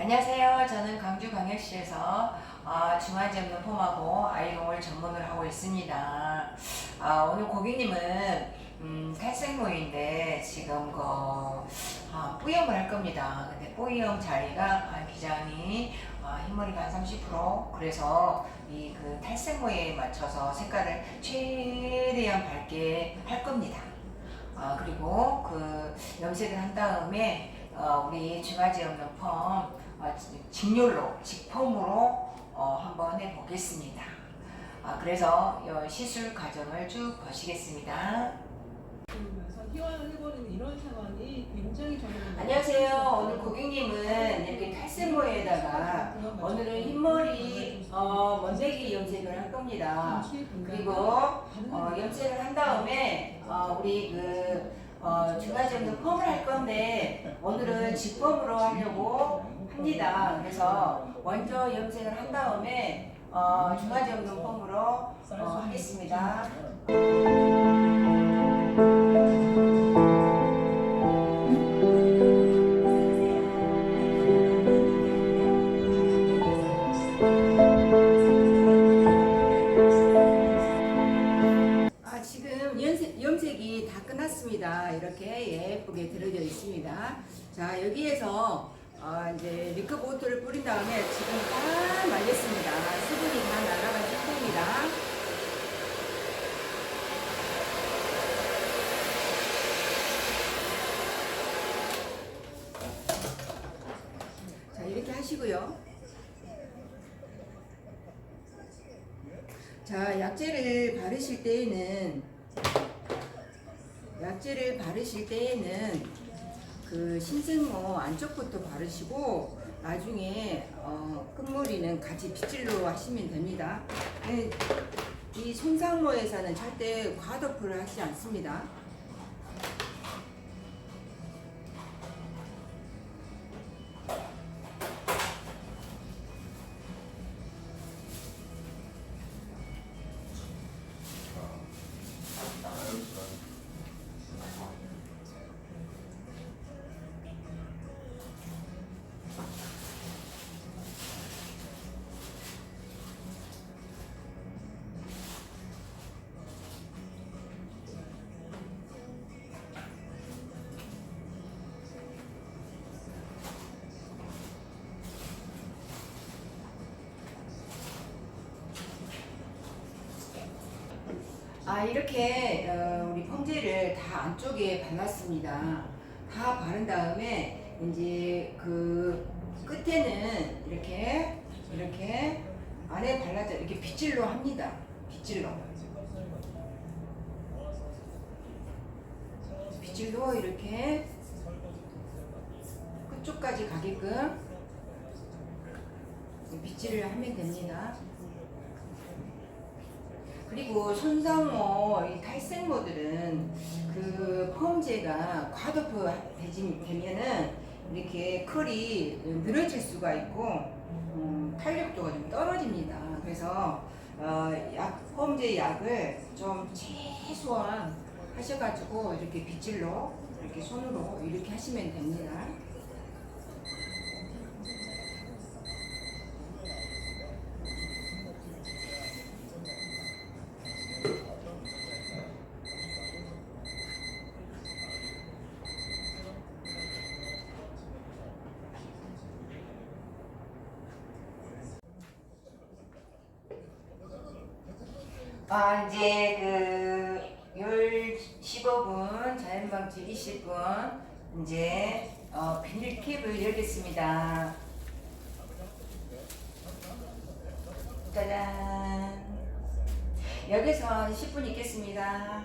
안녕하세요. 저는 강주 광역시에서 아, 중화지 없는 폼하고 아이롱을 전문을 하고 있습니다. 아, 오늘 고객님은 음, 탈색모인데 지금 그 아, 뿌염을 할 겁니다. 근데 뿌염 자리가 아, 기장이 아, 흰머리가 한 30% 그래서 이 그 탈색모에 맞춰서 색깔을 최대한 밝게 할 겁니다. 아, 그리고 그 염색을 한 다음에 어, 우리 중화지 없는 펌 어, 직렬로 직펌으로 어, 한번 해보겠습니다. 아, 그래서 이 시술 과정을 쭉 보시겠습니다. 안녕하세요. 오늘 고객님은 이렇게 탈색모에다가 오늘은 흰머리 어, 먼데기 염색을 할 겁니다. 그리고 어, 염색을 한 다음에 어, 우리 그 어, 중간지 없는 펌을 할 건데 오늘은 직펌으로 하려고 합니다. 그래서 먼저 염색을 한 다음에 어, 중간지 없는 펌으로 어, 하겠습니다. 아, 지금 염색, 염색이 다 끝났습니다. 이렇게 예쁘게 들어져 있습니다. 자, 여기에서 어, 이제 리크보트를 뿌린 다음에 지금 다 말렸습니다. 수분이 다 날아간 상태입니다. 자, 이렇게 하시고요. 자, 약재를 바르실 때에는 약재를 바르실 때에는 그 신생모 안쪽부터 바르시고 나중에 어, 끝머리는 같이 빗질로 하시면 됩니다. 네, 이 손상모에서는 절대 과도프를 하지 않습니다. 아 이렇게 어, 우리 펌제를 다 안쪽에 발랐습니다. 다 바른 다음에 이제 그 끝에는 이렇게 이렇게 안에 발라져 이렇게 빗질로 합니다. 빗질로 빗질로 이렇게 끝쪽까지 가게끔 빗질을 하면 됩니다. 그리고 손상모 이 탈색모들은 그 펌제가 되지- 되면은 이렇게 컬이 늘어질 수가 있고 음, 탄력도가 좀 떨어집니다. 그래서 어, 약 펌제 약을 좀 최소한 하셔가지고 이렇게 빗질로 이렇게 손으로 이렇게 하시면 됩니다. 아, 이제 그, 열 15분, 자연방치 20분, 이제, 어, 비닐캡을 열겠습니다. 짜잔. 여기서 10분 있겠습니다.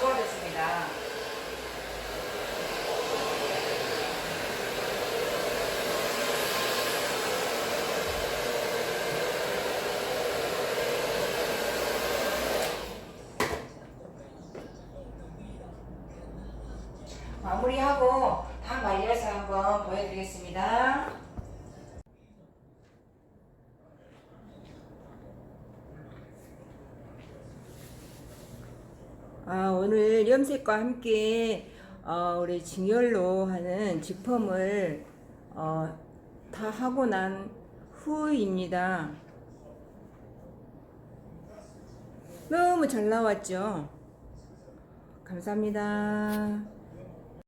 5월 됐습니다. 아, 오늘 염색과 함께 어, 우리 징열로 하는 지펌을 어, 다 하고 난 후입니다. 너무 잘 나왔죠? 감사합니다.